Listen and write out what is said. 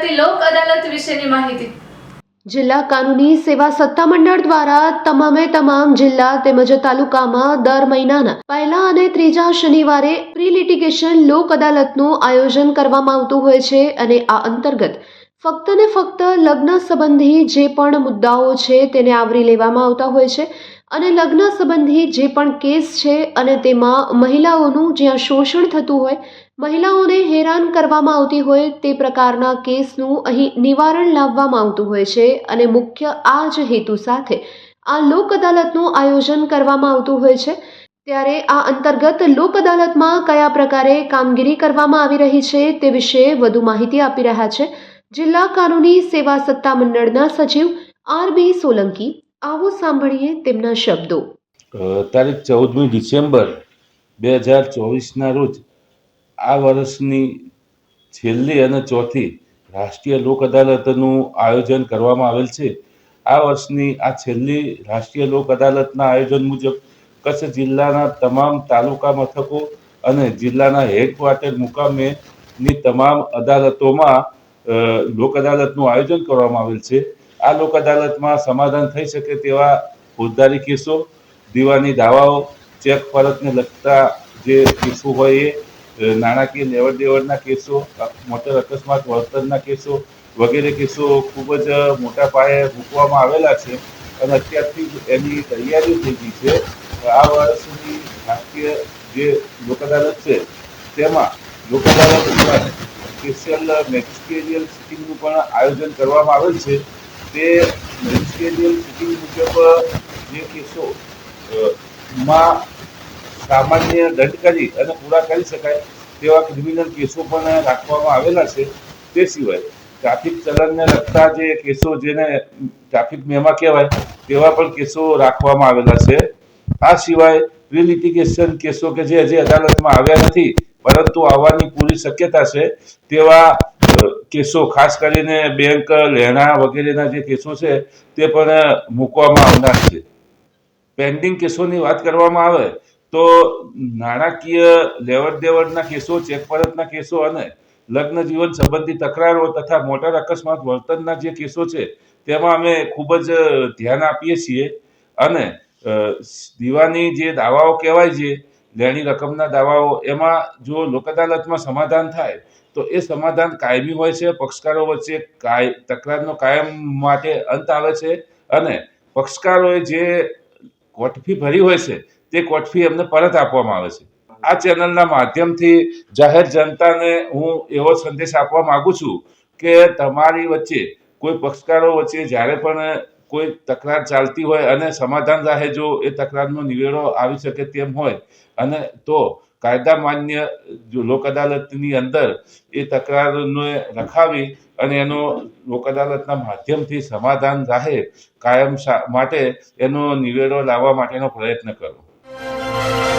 યોજાતી લોક અદાલત વિશેની માહિતી. જિલ્લા કાનૂની સેવા સત્તામંડળ દ્વારા તમામે તમામ જિલ્લા તેમજ તાલુકામાં દર મહિનાના પહેલા અને ત્રીજા શનિવારે પ્રી લિટિગેશન લોક અદાલતનું આયોજન કરવામાં આવતું હોય છે અને આ અંતર્ગત ફક્ત ને ફક્ત લગ્ન સંબંધી જે પણ મુદ્દાઓ છે તેને આવરી લેવામાં આવતા હોય છે અને લગ્ન સંબંધી જે પણ કેસ છે અને તેમાં મહિલાઓનું જ્યાં શોષણ થતું હોય મહિલાઓને હેરાન કરવામાં આવતી હોય તે પ્રકારના કેસનું અહીં નિવારણ લાવવામાં આવતું હોય છે અને મુખ્ય આ જ હેતુ સાથે આ લોક અદાલતનું આયોજન કરવામાં આવતું હોય છે. ત્યારે આ અંતર્ગત લોક અદાલતમાં કયા પ્રકારે કામગીરી કરવામાં આવી રહી છે તે વિશે વધુ માહિતી આપી રહ્યા છે. જિલ્લા કાનૂની સેવા સત્તા મંડળના સચિવ આર બી સોલંકી, આવો સાંભળીએ તેમના શબ્દો. તારીખ ચૌદમી ડિસેમ્બર બે હજાર ચોવીસના રોજ આ વર્ષની છેલ્લી અને ચોથી રાષ્ટ્રીય લોક અદાલતનું આયોજન કરવામાં આવેલ છે. આ વર્ષની આ છેલ્લી રાષ્ટ્રીય લોક અદાલતના આયોજન મુજબ કચ્છ જિલ્લાના તમામ તાલુકા મથકો અને જિલ્લાના હેડક્વાર્ટર મુકામેની તમામ અદાલતોમાં લોક અદાલતનું આયોજન કરવામાં આવેલ છે. આ લોક અદાલતમાં સમાધાન થઈ શકે તેવા ફોજદારી કેસો, દીવાની દાવાઓ, ચેક પરતને લગતા જે કેસો હોય એ નાણાકીય લેવડ દેવડના કેસો મોટર અકસ્માત, વળતરના કેસો વગેરે કેસો ખૂબ જ મોટા પાયે મૂકવામાં આવેલા છે. અને અત્યારથી જ એની તૈયારીઓ થઈ ગઈ છે. આ વર્ષ સુધી રાષ્ટ્રીય જે લોક અદાલત છે, તેમાં લોક અદાલત ઉપરાંત સ્પેશિયલ મેજિસ્ટ્રેરિયલ સિટિંગનું પણ આયોજન કરવામાં આવેલ છે. તે મેજિસ્ટ્રેરિયલ સિટિંગ મુજબ જે કેસો માં સામાન્ય દંડ કરી અને પૂરા કરી શકાય તેવા ક્રિમિનલ કેસો પણ રાખવામાં આવેલા છે. તે સિવાય ટ્રાફિક ચલણને લગતા જે કેસો જેને ટ્રાફિક મેમા કહેવાય, તેવા પણ કેસો રાખવામાં આવેલા છે. આ સિવાય પ્રી કેસો કે જે હજી અદાલતમાં આવ્યા નથી, પરંતુ આવવાની પૂરી શક્યતા છે, તેવા કેસો ખાસ કરીને બેંક, લેણા વગેરેના જે કેસો છે, તે પણ મૂકવામાં આવનાર છે. પેન્ડિંગ કેસોની વાત કરવામાં આવે તો નાણાકીય લેવડ દેવડના કેસો ચેક પરતના કેસો અને લગ્ન જીવન સંબંધી તકરારો તથા મોટર અકસ્માત વર્તનના જે કેસો છે, તેમાં અમે ખૂબ જ ધ્યાન આપીએ છીએ. અને દીવાની જે દાવાઓ કહેવાય છે, લેણી રકમના દાવાઓ, એમાં જો લોક અદાલતમાં સમાધાન થાય, તો એ સમાધાન કાયમી હોય છે. પક્ષકારો વચ્ચે કાય, તકરારનો કાયમ માટે અંત આવે છે. અને પક્ષકારોએ જે કોટફી ભરી હોય છે તે કોર્ટ એમને પરત આપવામાં આવે છે. આ ચેનલના માધ્યમથી જાહેર જનતાને હું એવો સંદેશ આપવા માંગુ છું કે તમારી વચ્ચે કોઈ પક્ષકારો વચ્ચે જ્યારે પણ કોઈ તકરાર ચાલતી હોય અને સમાધાન રાહે જો એ તકરારનો નિવેડો આવી શકે તેમ હોય અને તો કાયદા માન્ય લોક અદાલતની અંદર એ તકરારને રખાવી અને એનો લોક અદાલતના માધ્યમથી સમાધાન રાહે કાયમ માટે એનો નિવેડો લાવવા માટેનો પ્રયત્ન કરો. Bye.